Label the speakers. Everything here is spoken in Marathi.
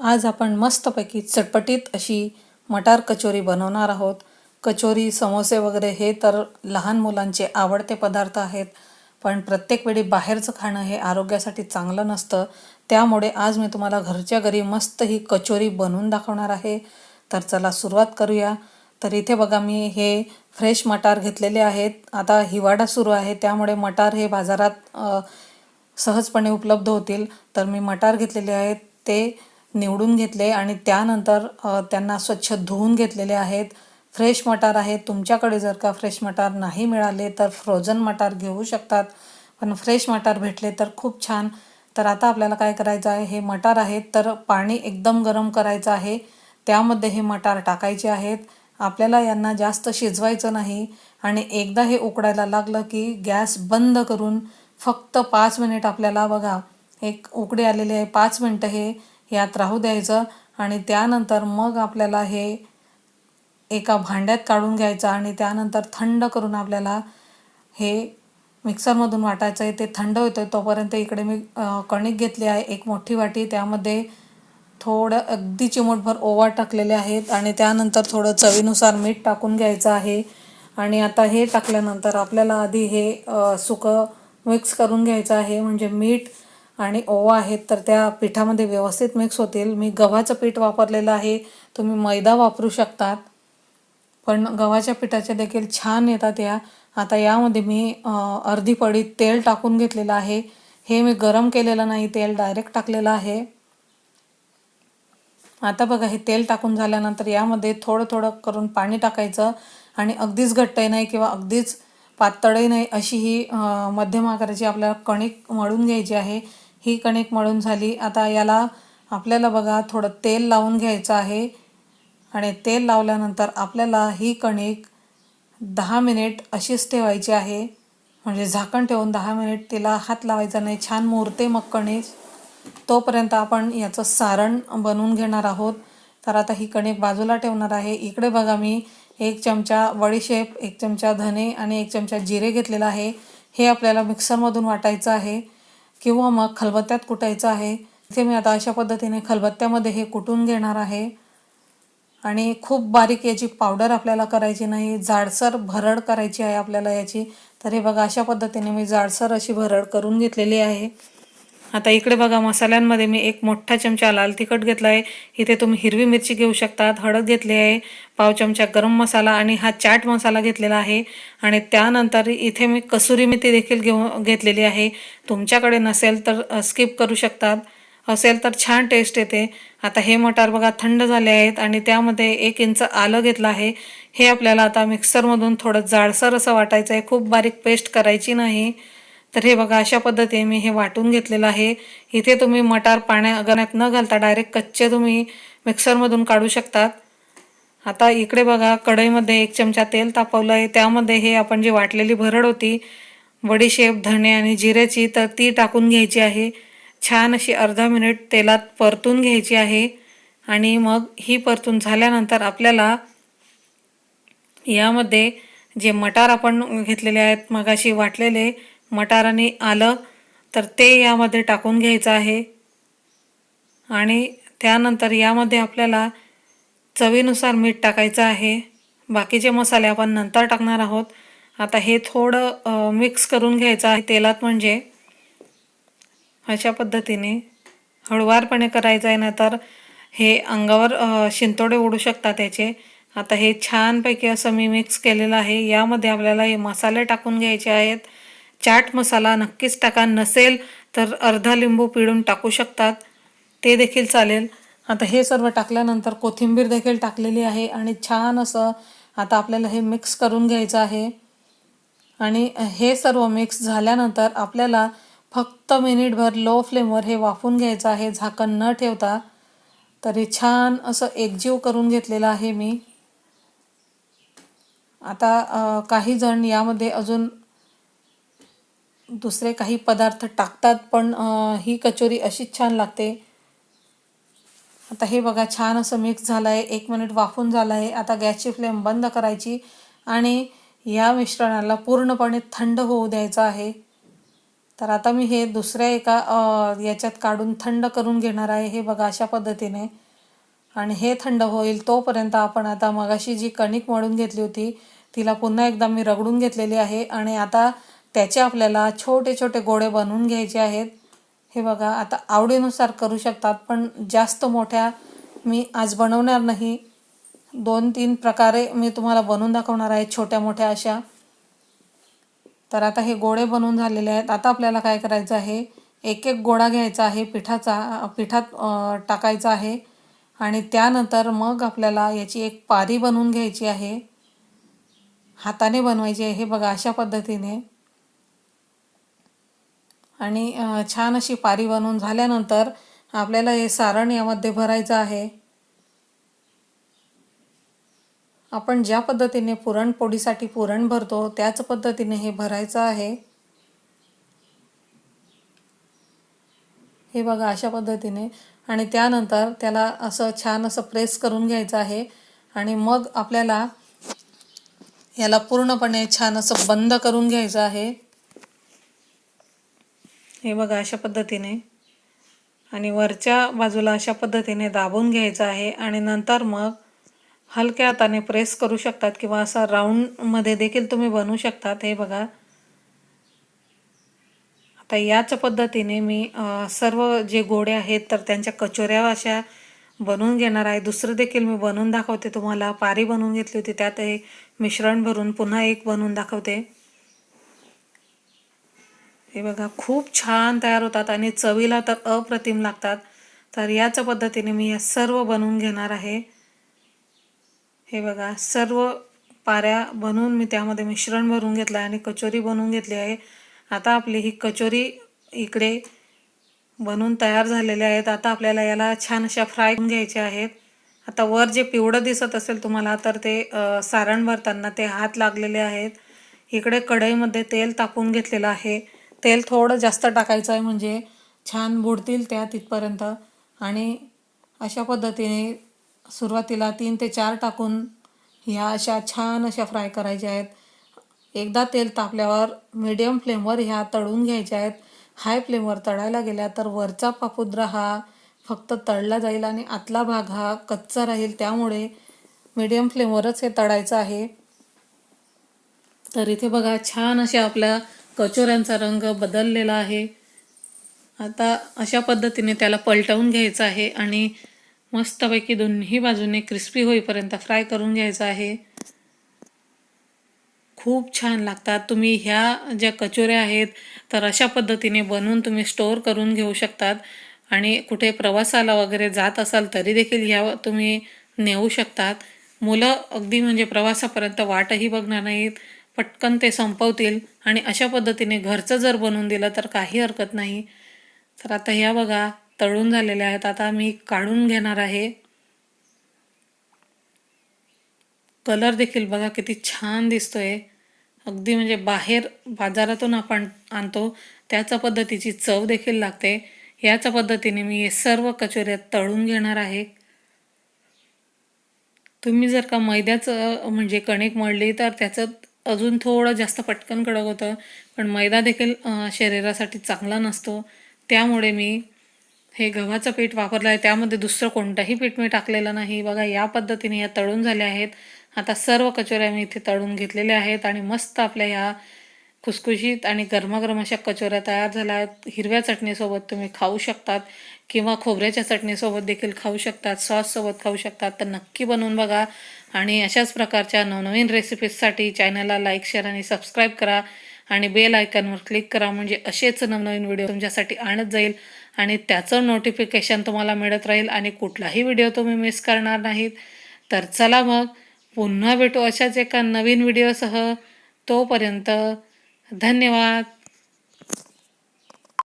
Speaker 1: आज आपण मस्तपैकी चटपटीत अशी मटार कचोरी बनवणार आहोत. कचोरी समोसे वगैरे हे तर लहान मुलांचे आवडते पदार्थ आहेत पण प्रत्येक वेळी बाहेरचं खाणं हे आरोग्यासाठी चांगलं नसतं. त्यामुळे आज मी तुम्हाला घरच्या घरी मस्त ही कचोरी बनवून दाखवणार आहे. तर चला सुरुवात करूया. तर इथे बघा मी हे फ्रेश मटार घेतलेले आहेत. आता हिवाळा सुरू आहे त्यामुळे मटार हे बाजारात सहजपणे उपलब्ध होतील. तर मी मटार घेतलेले आहेत. ते निवडून घेतले आणि त्यानंतर त्यांना स्वच्छ धुवून घेतलेले आहेत. फ्रेश मटार आहेत तुमच्याकडे जर का फ्रेश मटार नाही मिळाले तर फ्रोझन मटार घेऊ शकतात. पण फ्रेश मटार भेटले तर खूप छान. तर आता आपल्याला काय करायचं आहे? हे मटार आहेत. तर पाणी एकदम गरम करायचं आहे. त्यामध्ये हे मटार टाकायचे आहेत. आपल्याला यांना जास्त शिजवायचं नाही. आणि एकदा हे उकडायला लागलं की गॅस बंद करून फक्त पाच मिनिट आपल्याला बघा एक उकडे आलेली आहे. पाच मिनटं हे यात राहू द्यायचं आणि त्यानंतर मग आपल्याला हे एका भांड्यात काढून घ्यायचं आणि त्यानंतर थंड करून आपल्याला हे मिक्सरमधून वाटायचं. आहे ते थंड होतं तोपर्यंत इकडे मी कणिक घेतली आहे एक मोठी वाटी. त्यामध्ये थोडं अगदी चिमूटभर ओवा टाकलेले आहेत आणि त्यानंतर थोडं चवीनुसार मीठ टाकून घ्यायचं आहे. आणि आता हे टाकल्यानंतर आपल्याला आधी हे सुकं मिक्स करून घ्यायचं आहे. म्हणजे मीठ आणि ओवा आहेत तर त्या पिठामध्ये व्यवस्थित मिक्स होतील. मी गव्हाचं पीठ वापरलेलं आहे. तुम्ही मैदा वापरू शकतात. पण गव्हाच्या पिठाच्या देखील छान येतात या. आता यामध्ये मी अर्धी पडी तेल टाकून घेतलेलं आहे. हे मी गरम केलेलं नाही तेल डायरेक्ट टाकलेलं आहे. आता बघा हे तेल टाकून झाल्यानंतर यामध्ये थोडं थोडं करून पाणी टाकायचं. आणि अगदीच घट्टही नाही किंवा अगदीच पातळही नाही अशी ही मध्यम आकाराची आपल्याला कणिक मळून घ्यायची आहे. ही कणिक मळून झाली. आता याला आपल्याला बघा थोडं तेल लावून घ्यायचं आहे. आणि तेल लावल्यानंतर आपल्याला ही कणिक दहा मिनिट अशीच ठेवायची आहे. म्हणजे झाकण ठेवून दहा मिनिट तिला हात लावायचा नाही. छान मुरते मग कणिक. तोपर्यंत आपण याचं सारण बनवून घेणार आहोत. तर आता ही कणिक बाजूला ठेवणार आहे. इकडे बघा मी एक चमचा वडीशेप एक चमचा धने आणि एक चमचा जिरे घेतलेला आहे. हे आपल्याला मिक्सरमधून वाटायचं आहे. किंवा मग खलबत्त्यात कुटायचं आहे. इथे मी आता अशा पद्धतीने खलबत्त्यामध्ये हे कुटून घेणार आहे. आणि खूप बारीक याची पावडर आपल्याला करायची नाही. जाडसर भरड करायची आहे आपल्याला याची. तर हे बघा अशा पद्धतीने मी जाडसर अशी भरड करून घेतलेली आहे. आता इकडे बघा मसाल्यांमध्ये मी एक मोठा चमचा लाल तिखट घेतला आहे इथे तुम्ही हिरवी मिरची घेऊ शकतात हळद घेतली आहे पाव चमचा गरम मसाला आणि हा चाट मसाला घेतलेला आहे. आणि त्यानंतर इथे मी कसुरी मेथी देखील घेऊ घेतलेली आहे. तुमच्याकडे नसेल तर स्किप करू शकतात. असेल तर छान टेस्ट येते. आता हे मटार बघा थंड झाले आहेत आणि त्यामध्ये एक इंच आलं घेतलं आहे. हे आपल्याला आता मिक्सरमधून थोडं जाडसर असं वाटायचं आहे खूप बारीक पेस्ट करायची नाही. तर हे बघा अशा पद्धतीने मी हे वाटून घेतलेलं आहे. इथे तुम्ही मटार पाण्या गण्यात न घालता डायरेक्ट कच्चे तुम्ही मिक्सरमधून काढू शकतात. आता इकडे बघा कढईमध्ये एक चमचा तेल तापवलं आहे. त्यामध्ये हे आपण जी वाटलेली भरड होती बडीशेप धणे आणि जिऱ्याची तर ती टाकून घ्यायची आहे. छान अशी अर्धा मिनिट तेलात परतून घ्यायची आहे. आणि मग ही परतून झाल्यानंतर आपल्याला यामध्ये जे मटार आपण घेतलेले आहेत मगाशी वाटलेले मटाराने आलं तर ते यामध्ये टाकून घ्यायचं आहे. आणि त्यानंतर यामध्ये आपल्याला चवीनुसार मीठ टाकायचं आहे. बाकीचे मसाले आपण नंतर टाकणार आहोत. आता हे थोडं मिक्स करून घ्यायचं आहे तेलात म्हणजे. अशा पद्धतीने हळुवारपणे करायचं आहे नाहीतर हे अंगावर शिंतोडे उडू शकतात त्याचे आता हे छानपैकी असं मी मिक्स केलेलं आहे. यामध्ये आपल्याला हे मसाले टाकून घ्यायचे आहेत. चाट मसाला नक्कीच टाका. नसेल तर अर्धा लिंबू पिळून टाकू शकतात. ते देखील चालेल. आता हे सर्व टाकल्यानंतर कोथिंबीर देखील टाकलेली आहे आणि छान असं आता आपल्याला हे मिक्स करून घ्यायचं आहे. आणि हे सर्व मिक्स झाल्यानंतर आपल्याला फक्त मिनिटभर लो फ्लेमवर हे वाफून घ्यायचं आहे. झाकण न ठेवता. तरी छान असं एकजीव करून घेतलेलं आहे मी. आता काही जण यामध्ये अजून दुसरे काही पदार्थ टाकतात पण ही कचोरी अशीच छान लागते. आता हे बघा छान असं मिक्स झालं आहे एक मिनिट वाफून झालं आहे आता गॅसची फ्लेम बंद करायची आणि या मिश्रणाला पूर्णपणे थंड होऊ द्यायचं आहे. तर आता मी हे दुसऱ्या एका याच्यात काढून थंड करून घेणार आहे. हे बघा अशा पद्धतीने. आणि हे थंड होईल तोपर्यंत आपण आता मगाशी जी कणिक मळून घेतली होती तिला पुन्हा एकदा मी रगडून घेतलेली आहे. आणि आता त्याचे आपल्याला छोटे छोटे गोळे बनवून घ्यायचे आहेत. हे बघा आता आवडीनुसार करू शकतात पण जास्त मोठ्या मी आज बनवणार नाही. दोन तीन प्रकारे मी तुम्हाला बनवून दाखवणार आहे छोट्या मोठ्या अशा. तर आता हे गोळे बनवून झालेले आहेत. आता आपल्याला काय करायचं आहे एक एक गोळा घ्यायचा आहे पिठाचा पिठात टाकायचा आहे. आणि त्यानंतर मग आपल्याला याची एक पारी बनवून घ्यायची आहे. हाताने बनवायची आहे हे बघा अशा पद्धतीने. आणि छान अशी पारी बनवून झाल्यानंतर आपल्याला हे सारण यामध्ये भरायचं आहे. आपण ज्या पद्धतीने पुरणपोळीसाठी पुरण भरतो त्याच पद्धतीने हे भरायचं आहे. हे बघा अशा पद्धतीने. आणि त्यानंतर त्याला असं छान असं प्रेस करून घ्यायचं आहे. आणि मग आपल्याला याला पूर्णपणे छान असं बंद करून घ्यायचं आहे. हे बघा अशा पद्धतीने. आणि वरच्या बाजूला अशा पद्धतीने दाबून घ्यायचं आहे. आणि नंतर मग हलक्या हाताने प्रेस करू शकतात किंवा असा राऊंडमध्ये देखील तुम्ही बनवू शकतात. हे बघा. आता याच पद्धतीने मी सर्व जे गोडे आहेत तर त्यांच्या कचोऱ्या अशा बनवून घेणार आहे. दुसरं देखील मी बनवून दाखवते तुम्हाला. पारी बनवून घेतली होती. त्यात हे मिश्रण भरून पुन्हा एक बनवून दाखवते. हे बघा खूप छान तयार होतात आणि चवीला तर अप्रतिम लागतात. तर याच पद्धतीने मी या सर्व बनवून घेणार आहे. हे बघा सर्व पाऱ्या बनवून मी त्यामध्ये मिश्रण भरून घेतलं आहे आणि कचोरी बनवून घेतली आहे. आता आपली ही कचोरी इकडे बनवून तयार झालेले आहेत. आता आपल्याला याला छान अशा फ्राय करून घ्यायच्या आहेत. आता वर जे पिवळं दिसत असेल तुम्हाला तर ते सारण भरताना ते हात लागलेले आहेत. इकडे कढईमध्ये तेल तापून घेतलेलं आहे. तेल थोडं जास्त टाकायचं आहे म्हणजे छान बुडतील त्या तिथपर्यंत. आणि अशा पद्धतीने सुरुवातीला तीन ते चार टाकून ह्या अशा छान अशा फ्राय करायच्या आहेत. एकदा तेल तापल्यावर मीडियम फ्लेमवर ह्या तळून घ्यायच्या आहेत. हाय फ्लेमवर तळायला गेल्या तर वरचा पापुद्रा हा फक्त तळला जाईल आणि आतला भाग हा कच्चा राहील. त्यामुळे मीडियम फ्लेमवरच हे तळायचं आहे. तर इथे बघा छान अशा आपल्या कचोऱ्यांचा रंग बदललेला आहे. आता अशा पद्धतीने त्याला पलटवून घ्यायचं आहे आणि मस्तपैकी दोन्ही बाजूने क्रिस्पी होईपर्यंत फ्राय करून घ्यायचं आहे. खूप छान लागतात. तुम्ही ह्या ज्या कचोऱ्या आहेत तर अशा पद्धतीने बनवून तुम्ही स्टोअर करून घेऊ शकतात. आणि कुठे प्रवासाला वगैरे जात असाल तरी देखील ह्या तुम्ही नेऊ शकतात. मुलं अगदी म्हणजे प्रवासापर्यंत वाटही बघणार नाहीत. पटकन ते संपवतील आणि अशा पद्धतीने घरचं जर बनवून दिलं तर काही हरकत नाही. तर आता ह्या बघा तळून झालेल्या आहेत. आता मी काढून घेणार आहे. कलर देखील बघा किती छान दिसतोय. अगदी म्हणजे बाहेर बाजारातून आपण आणतो त्याच पद्धतीची चव देखील लागते. याच पद्धतीने मी हे सर्व कचोऱ्यात तळून घेणार आहे. तुम्ही जर का मैद्याचं म्हणजे कणिक मळली तर त्याचं अजून थोडं जास्त पटकन कडक होतं पण मैदा देखील शरीरासाठी चांगला नसतो. त्यामुळे मी हे गव्हाचं पीठ वापरलं आहे त्यामध्ये दुसरं कोणतंही पीठ मी टाकलेलं नाही. बघा या पद्धतीने या तळून झाल्या आहेत. आता सर्व कचोऱ्या मी इथे तळून घेतलेल्या आहेत आणि मस्त आपल्या ह्या खुसखुशीत आणि गरमागरम अशा कचोऱ्या तयार झाल्या आहेत हिरव्या चटणीसोबत तुम्ही खाऊ शकतात किंवा खोबऱ्याच्या चटणीसोबत देखील खाऊ शकतात सॉससोबत खाऊ शकतात. तर नक्की बनवून बघा आणि अशाच प्रकारच्या नवनवीन रेसिपीजसाठी चॅनलला लाईक शेअर आणि सबस्क्राईब करा आणि बेल आयकॉनवर क्लिक करा म्हणजे असेच नवनवीन व्हिडिओ तुमच्यासाठी आणत जाईल आणि त्याचं नोटिफिकेशन तुम्हाला मिळत राहील आणि कुठलाही व्हिडिओ तुम्ही मिस करणार नाहीत. तर चला मग पुन्हा भेटू अशाच एका नवीन व्हिडिओसह तोपर्यंत धन्यवाद.